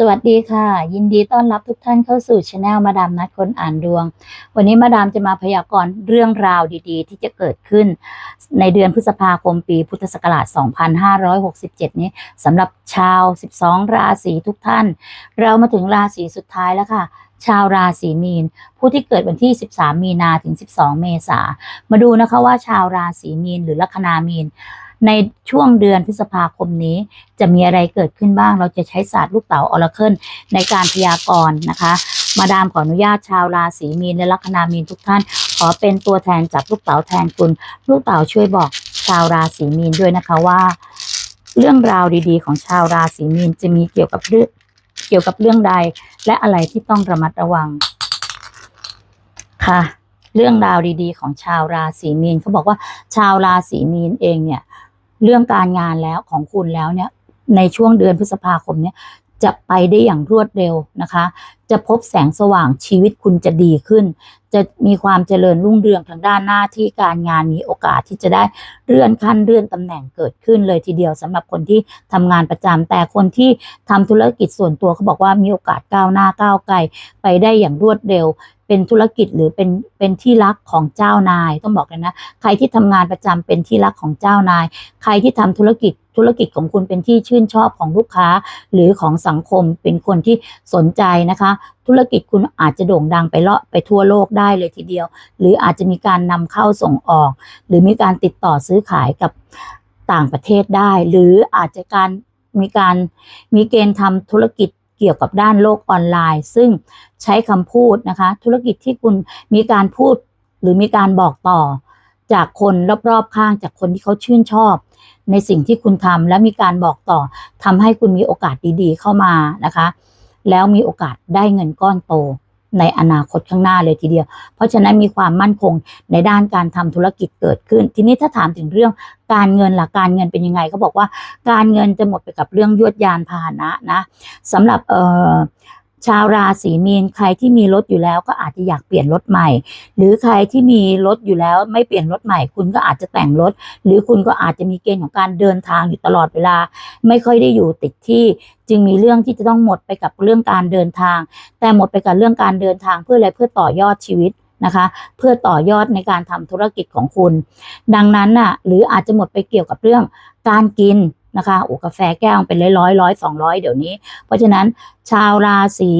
สวัสดีค่ะ ยินดีต้อนรับทุกท่านเข้าสู่ช anel มาดามนัดคนอ่านดวง วันนี้มาดามจะมาพยากรณ์เรื่องราวดีๆ ที่จะเกิดขึ้น ในเดือนพฤษภาคมปีพุทธศักราช 2567 นี้สำหรับชาว 12 ราศีทุกท่าน เรามาถึงราศีสุดท้ายแล้วค่ะ ชาวราศีมีน ผู้ที่เกิดวันที่ 13 มีนาถึง 12 เมษามาดูนะคะว่าชาวราศีมีนหรือลัคนามีน ในช่วงเดือนพฤษภาคมนี้ จะมีอะไรเกิดขึ้นบ้าง เราจะใช้ศาสตร์ลูกเต๋าออราเคิลในการพยากรณ์นะคะ มาดามขออนุญาตชาวราศีมีนและลัคนามีนทุกท่าน ขอเป็นตัวแทนจากลูกเต๋าแทนคุณ ลูกเต๋าช่วยบอกชาวราศีมีนด้วยนะคะว่า เรื่องราวดีๆ ของชาวราศีมีนจะมีเกี่ยวกับเรื่องเกี่ยวกับเรื่องใด และอะไรที่ต้องระมัดระวังค่ะเรื่องราวดีๆ ของชาวราศีมีนเขาบอกว่าชาวราศีมีนเองเนี่ย เรื่องการงานแล้วของคุณแล้วเนี่ยในช่วงเดือนพฤษภาคมเนี่ยจะไปได้อย่างรวดเร็วนะคะ จะพบแสงสว่างชีวิตคุณจะดีขึ้น จะมีความเจริญรุ่งเรืองทางด้านหน้าที่การงานมีโอกาสที่จะได้เลื่อนขั้นเลื่อนตำแหน่งเกิดขึ้นเลยทีเดียวสำหรับคนที่ทำงานประจำแต่คนที่ทำธุรกิจส่วนตัวเขาบอกว่ามีโอกาสก้าวหน้าก้าวไกลไปได้อย่างรวดเร็ว เป็นธุรกิจหรือเป็นเป็นที่รักของเจ้านาย ต้องบอกเลยนะ ใครที่ทำงานประจำเป็นที่รักของเจ้านาย ใครที่ทำธุรกิจธุรกิจของคุณเป็นที่ชื่นชอบของลูกค้า หรือของสังคมเป็นคนที่สนใจนะคะ ธุรกิจคุณอาจจะโด่งดังไปเลาะไปทั่วโลกได้เลยทีเดียว หรืออาจจะมีการนำเข้าส่งออก หรือมีการติดต่อซื้อขายกับต่างประเทศได้ หรืออาจจะการมีการมีเกณฑ์ทำธุรกิจ เกี่ยวกับด้านโลกออนไลน์ ซึ่งใช้คำพูดนะคะ ธุรกิจที่คุณมีการพูดหรือมีการบอกต่อ จากคนรอบๆข้างจากคนที่เขาชื่นชอบ ในสิ่งที่คุณทำและมีการบอกต่อทำให้คุณมีโอกาสดีๆ เข้ามานะคะ แล้วมีโอกาสได้เงินก้อนโต ในอนาคตข้างหน้าเลยทีเดียว เพราะฉะนั้นมีความมั่นคงในด้านการทำธุรกิจเกิดขึ้น ทีนี้ถ้าถามถึงเรื่องการเงินล่ะการเงินเป็นยังไงเขาบอกว่าการเงินจะหมดไปกับเรื่องยวดยานพาหนะนะสำหรับเอ่อ ชาวราศีมีนใครที่มีรถอยู่แล้วก็อาจจะอยากเปลี่ยนรถใหม่ หรือใครที่มีรถอยู่แล้วไม่เปลี่ยนรถใหม่ คุณก็อาจจะแต่งรถ หรือคุณก็อาจจะมีเกณฑ์ของการเดินทางอยู่ตลอดเวลา ไม่ค่อยได้อยู่ติดที่ จึงมีเรื่องที่จะต้องหมดไปกับเรื่องการเดินทาง แต่หมดไปกับเรื่องการเดินทางเพื่ออะไรเพื่อต่อยอดชีวิตนะคะเพื่อต่อยอดในการทำธุรกิจของคุณ ดังนั้นน่ะหรืออาจจะหมดไปเกี่ยวกับเรื่องการกิน นะคะโอ้กาแฟแก้วเป็นร้อยร้อยร้อยสองร้อยเดี๋ยวนี้ เพราะฉะนั้นชาวราศี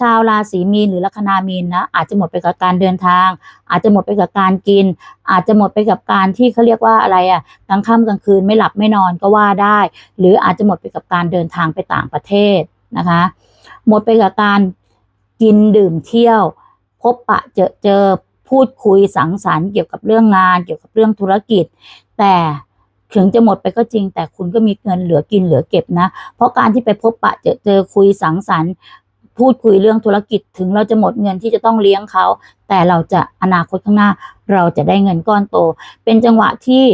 ชาวราศีมีนหรือลัคนามีนนะอาจจะหมดไปกับการเดินทาง อาจจะหมดไปกับการกิน อาจจะหมดไปกับการที่เขาเรียกว่าอะไรอะกลางค่ำกลางคืนไม่หลับไม่นอนก็ว่าได้ หรืออาจจะหมดไปกับการเดินทางไปต่างประเทศนะคะ หมดไปกับการกินดื่มเที่ยว พบปะเจอเจอพูดคุยสังสรรค์เกี่ยวกับเรื่องงาน เกี่ยวกับเรื่องธุรกิจ แต่ ถึงจะหมดไปก็จริง แต่คุณก็มีเงินเหลือกินเหลือเก็บนะ เพราะการที่ไปพบปะเจอเจอคุยสังสรรค์ พูดคุยเรื่องธุรกิจถึงเราจะหมดเงินที่จะต้องเลี้ยงเขา แต่เราจะอนาคตข้างหน้า เราจะได้เงินก้อนโต เป็นจังหวะที่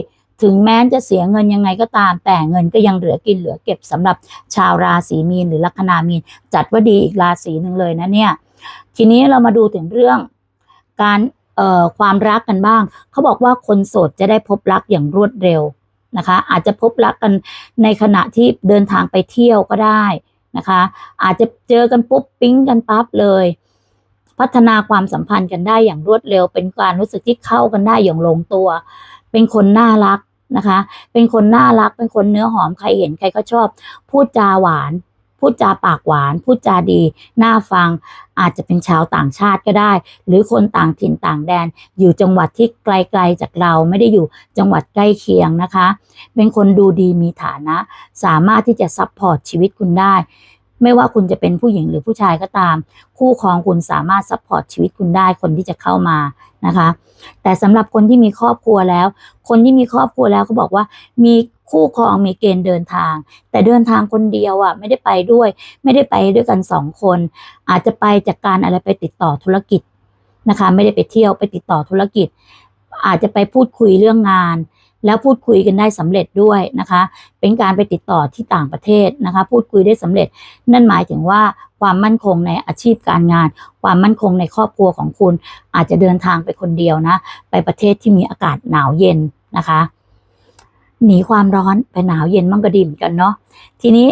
ถึงแม้จะเสียเงินยังไงก็ตาม แต่เงินก็ยังเหลือกินเหลือเก็บสำหรับชาวราศีมีนหรือลัคนามีน จัดว่าดีอีกราศีหนึ่งเลยนะเนี่ย ทีนี้เรามาดูถึงเรื่องการเอ่อความรักกันบ้าง เขาบอกว่าคนโสดจะได้พบรักอย่างรวดเร็ว นะคะ อาจจะพบรักกันในขณะที่เดินทางไปเที่ยวก็ได้นะคะ อาจจะเจอกันปุ๊บปิ๊งกันปั๊บเลย พัฒนาความสัมพันธ์กันได้อย่างรวดเร็ว เป็นการรู้สึกที่เข้ากันได้อย่างลงตัว เป็นคนน่ารักนะคะ เป็นคนน่ารัก เป็นคนเนื้อหอมใครเห็นใครก็ชอบ พูดจาหวาน พูดจาปากหวาน พูดจาดี น่าฟัง อาจจะเป็นชาวต่างชาติก็ได้ หรือคนต่างถิ่นต่างแดน อยู่จังหวัดที่ไกลๆจากเราไม่ได้อยู่จังหวัดใกล้เคียงนะคะ เป็นคนดูดีมีฐานะ สามารถที่จะซัพพอร์ตชีวิตคุณได้ ไม่ว่าคุณจะเป็นผู้หญิงหรือผู้ชายก็ตาม คู่ครองคุณสามารถซัพพอร์ตชีวิตคุณได้คนที่จะเข้ามานะคะ แต่สำหรับคนที่มีครอบครัวแล้ว คนที่มีครอบครัวแล้วเขาบอกว่ามี คู่ครองมีเกณฑ์เดินทาง แต่เดินทางคนเดียวอะไม่ได้ไปด้วย ไม่ได้ไปด้วยกันสองคน อาจจะไปจากการอะไรไปติดต่อธุรกิจนะคะ ไม่ได้ไปเที่ยวไปติดต่อธุรกิจ อาจจะไปพูดคุยเรื่องงาน แล้วพูดคุยกันได้สำเร็จด้วยนะคะ เป็นการไปติดต่อที่ต่างประเทศนะคะ พูดคุยได้สำเร็จ นั่นหมายถึงว่าความมั่นคงในอาชีพการงาน ความมั่นคงในครอบครัวของคุณ อาจจะเดินทางไปคนเดียวนะ ไปประเทศที่มีอากาศหนาวเย็นนะคะ หนีความร้อนไปหนาวเย็นมั่งก็ดีเหมือนกันเนาะทีนี้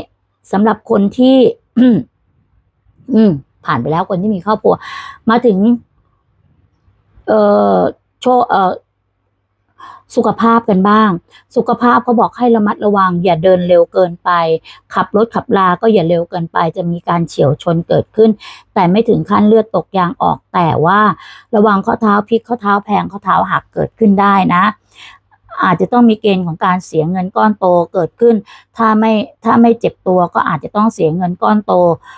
สำหรับคนที่ อืม ผ่านไปแล้วคนที่มีครอบครัว มาถึง เอ่อโชเอ่อสุขภาพกันบ้าง สุขภาพเขาบอกให้ระมัดระวัง อย่าเดินเร็วเกินไป ขับรถขับลา ก็อย่าเร็วเกินไป จะมีการเฉียวชนเกิดขึ้น แต่ไม่ถึงขั้นเลือดตกยางออก แต่ว่าระวังข้อเท้าพลิกข้อเท้าแพงข้อเท้าหักเกิดขึ้นได้นะ อาจจะต้องมีเกณฑ์ของการเสียเงินก้อนโตเกิดขึ้น ถ้าไม่ถ้าไม่เจ็บตัวก็อาจจะต้องเสียเงินก้อนโต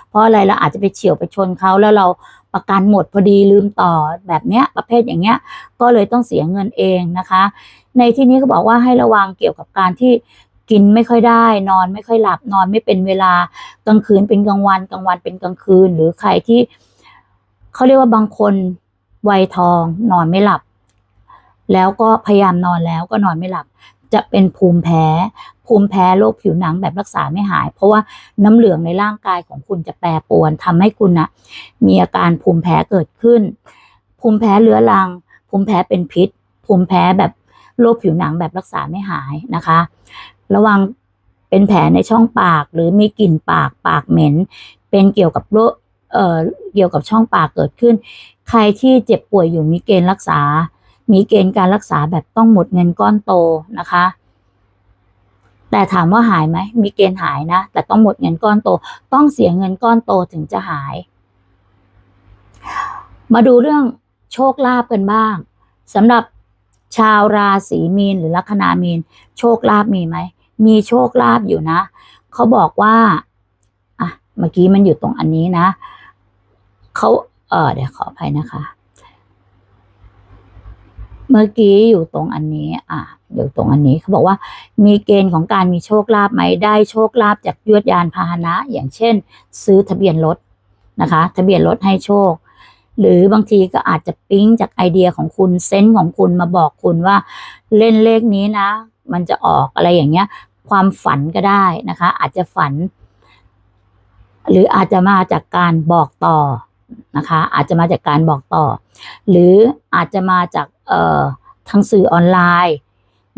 เพราะอะไรเราอาจจะไปเฉียวไปชนเขาแล้วเราประกันหมดพอดีลืมต่อแบบเนี้ยประเภทอย่างเงี้ยก็เลยต้องเสียเงินเองนะคะ ในที่นี้ก็บอกว่าให้ระวังเกี่ยวกับการที่กินไม่ค่อยได้ นอนไม่ค่อยหลับนอนไม่เป็นเวลากลางคืนเป็นกลางวันกลางวันเป็นกลางคืน หรือใครที่เขาเรียกว่าบางคนวัยทองนอนไม่หลับ แล้วก็พยายามนอนแล้วก็นอนไม่หลับ จะเป็นภูมิแพ้ ภูมิแพ้โรคผิวหนังแบบรักษาไม่หาย เพราะว่าน้ำเหลืองในร่างกายของคุณจะแปรปรวนทำให้คุณนะมีอาการภูมิแพ้เกิดขึ้น ภูมิแพ้เรื้อรัง ภูมิแพ้เป็นพิษ ภูมิแพ้แบบโรคผิวหนังแบบรักษาไม่หายนะคะ ระวังเป็นแผลในช่องปากหรือมีกลิ่นปากปากเหม็น เป็นเกี่ยวกับโรคเอ่อเกี่ยวกับช่องปากเกิดขึ้น ใครที่เจ็บป่วยอยู่มีเกณฑ์รักษา มีเกณฑ์การรักษาแบบต้องหมดเงินก้อนโตนะคะ แต่ถามว่าหายไหมมีเกณฑ์หายนะ แต่ต้องหมดเงินก้อนโต ต้องเสียเงินก้อนโตถึงจะหาย มาดูเรื่องโชคลาภกันบ้างสำหรับชาวราศีมีนหรือลัคนามีน โชคลาภมีไหม มีโชคลาภอยู่นะ เขาบอกว่าอะเมื่อกี้มันอยู่ตรงอันนี้นะเขาเออเดี๋ยวขออภัยนะคะ เมื่อกี้อยู่ตรงอันนี้ อะอยู่ตรงอันนี้เขาบอกว่า มีเกณฑ์ของการมีโชคลาภไหมได้โชคลาภจากยวดยานพาหนะ อย่างเช่น ซื้อทะเบียนรถนะคะ ทะเบียนรถให้โชค หรือบางทีก็อาจจะปิ๊งจากไอเดียของคุณเซนส์ของคุณมาบอกคุณว่า เล่นเลขนี้นะ มันจะออกอะไรอย่างเงี้ย ความฝันก็ได้นะคะ อาจจะฝัน หรืออาจจะมาจากการบอกต่อนะคะ อาจจะมาจากการบอกต่อ หรืออาจจะมาจาก ทางสื่อออนไลน์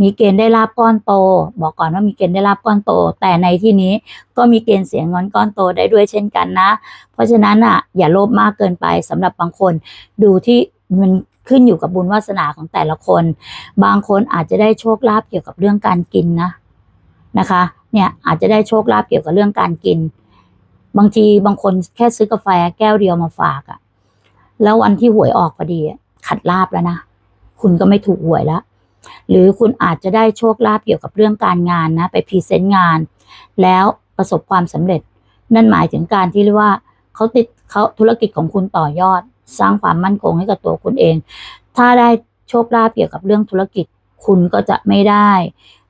มีเกณฑ์ได้ลาบก้อนโต บอกก่อนว่ามีเกณฑ์ได้ลาบก้อนโต แต่ในที่นี้ก็มีเกณฑ์เสียเงินก้อนโตได้ด้วยเช่นกันนะ เพราะฉะนั้นอะอย่าโลภมากเกินไปสำหรับบางคนดูที่มันขึ้นอยู่กับบุญวาสนาของแต่ละคน บางคนอาจจะได้โชคลาภเกี่ยวกับเรื่องการกินนะนะคะ เนี่ยอาจจะได้โชคลาภเกี่ยวกับเรื่องการกิน บางทีบางคนแค่ซื้อกาแฟแก้วเดียวมาฝากอะ่ะแล้ววันที่หวยออกพอดีขัดลาบแล้วนะ คุณก็ไม่ถูกหวยแล้วหรือคุณอาจจะได้โชคลาภเกี่ยวกับเรื่องการงานนะไปพรีเซนต์งาน แล้วประสบความสำเร็จ นั่นหมายถึงการที่เรียกว่าเขาติดเขาธุรกิจของคุณต่อยอด สร้างความมั่นคงให้กับตัวคุณเอง ถ้าได้โชคลาภเกี่ยวกับเรื่องธุรกิจ คุณก็จะไม่ได้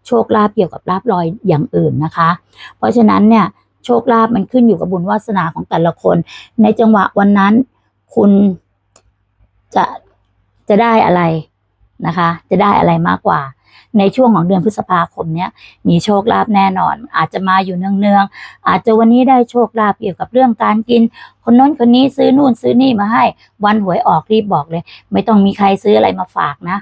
โชคลาภเกี่ยวกับลาภลอยอย่างอื่นนะคะ เพราะฉะนั้นเนี่ยโชคลาภมันขึ้นอยู่กับบุญวาสนาของแต่ละคน ในจังหวะวันนั้นคุณจะจะได้อะไร นะคะ จะได้อะไรมากกว่า ในช่วงของเดือนพฤษภาคมเนี้ยมีโชคลาภแน่นอน อาจจะมาอยู่เนืองๆอาจจะวันนี้ได้โชคลาภเกี่ยวกับเรื่องการกิน คนน้นคนนี้ซื้อนู่นซื้อนี่มาให้ วันหวยออกรีบบอกเลย ไม่ต้องมีใครซื้ออะไรมาฝากนะ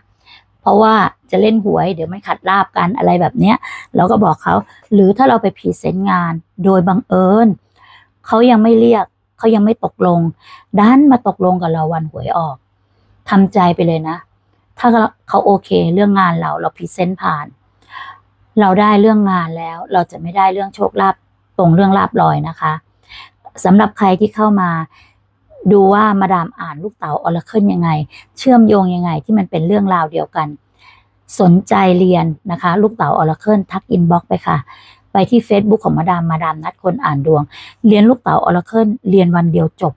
เพราะว่าจะเล่นหวยเดี๋ยวมันขัดลาบกันอะไรแบบเนี้ย เราก็บอกเขาหรือถ้าเราไปพรีเซนต์งาน โดยบังเอิญเขายังไม่เรียกเขายังไม่ตกลงดันมาตกลงกับเราวันหวยออกทำใจไปเลยนะ ถ้าเขาโอเคเรื่องงานเราเราพรีเซนต์ผ่าน เราได้เรื่องงานแล้ว เราจะไม่ได้เรื่องโชคลาภตรงเรื่องลาบลอยนะคะสำหรับใครที่เข้ามาดูว่ามาดามอ่านลูกเต๋าออร์เคิลยังไง เชื่อมโยงยังไงที่มันเป็นเรื่องราวเดียวกัน สนใจเรียนนะคะ ลูกเต๋าออร์เคิลทักอินบ็อกไปค่ะ ไปที่ Facebook ของมาดามมาดามนัดคนอ่านดวง เรียนลูกเต๋าออร์เคิลเรียนวันเดียวจบ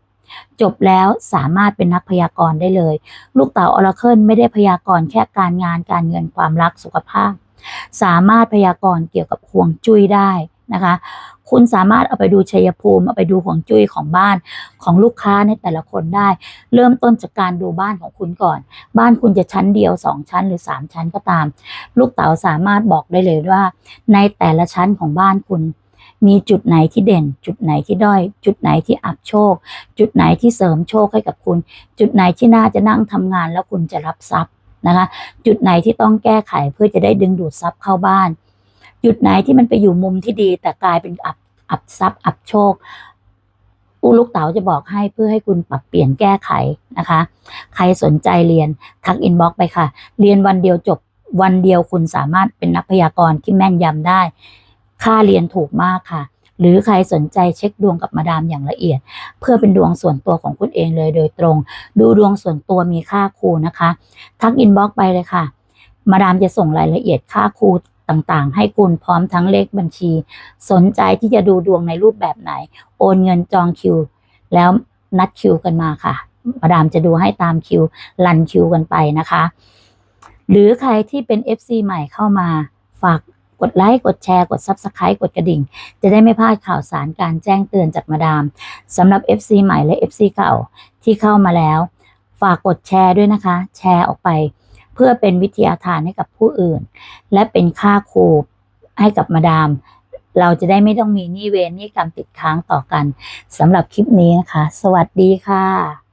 จบแล้วสามารถเป็นนักพยากรณ์ได้เลย ลูกเต๋าออร์เคิลไม่ได้พยากรณ์แค่การงานการเงินความรักสุขภาพ สามารถพยากรณ์เกี่ยวกับห่วงจุ้ยได้นะคะ คุณสามารถเอาไปดูชัยภูมิเอาไปดูห่วงจุ้ยของบ้านของลูกค้าในแต่ละคนได้ เริ่มต้นจากการดูบ้านของคุณก่อน บ้านคุณจะชั้นเดียวสองชั้นหรือสามชั้นก็ตาม ลูกเต๋าสามารถบอกได้เลยว่า ในแต่ละชั้นของบ้านคุณ มีจุดไหนที่เด่น จุดไหนที่ด้อย จุดไหนที่อับโชค จุดไหนที่เสริมโชคให้กับคุณ จุดไหนที่น่าจะนั่งทำงานแล้วคุณจะรับทรัพย์นะคะจุดไหนที่ต้องแก้ไขเพื่อจะได้ดึงดูดทรัพย์เข้าบ้าน จุดไหนที่มันไปอยู่มุมที่ดีแต่กลายเป็นอับอับทรัพย์ อับโชคอูลูกเต๋าจะบอกให้เพื่อให้คุณปรับเปลี่ยนแก้ไขนะคะ ใครสนใจเรียนทักอินบ็อกไปค่ะ เรียนวันเดียวจบวันเดียวคุณสามารถเป็นนักพยากรณ์ที่แม่นยำได้ ค่าเรียนถูกมากค่ะ หรือใครสนใจเช็คดวงกับมาดามอย่างละเอียด เพื่อเป็นดวงส่วนตัวของคุณเองเลยโดยตรง ดูดวงส่วนตัวมีค่าครูนะคะ ทักอินบ็อกไปเลยค่ะ มาดามจะส่งรายละเอียดค่าครูต่างๆ ให้คุณพร้อมทั้งเลขบัญชี สนใจที่จะดูดวงในรูปแบบไหน โอนเงินจองคิว แล้วนัดคิวกันมาค่ะ มาดามจะดูให้ตามคิวรันคิวกันไปนะคะ หรือใครที่เป็น FC ใหม่เข้ามา ฝาก กดไลค์ กดแชร์ กด Subscribe กดกระดิ่ง จะได้ไม่พลาดข่าวสารการแจ้งเตือนจากมาดามสำหรับ FC ใหม่และ FC เก่าที่เข้ามาแล้ว ฝากกดแชร์ด้วยนะคะ แชร์ออกไป เพื่อเป็นวิทยาทานให้กับผู้อื่น และเป็นค่าครูให้กับมาดาม เราจะได้ไม่ต้องมีหนี้เวรหนี้กรรมติดค้างต่อกันสำหรับคลิปนี้นะคะ สวัสดีค่ะ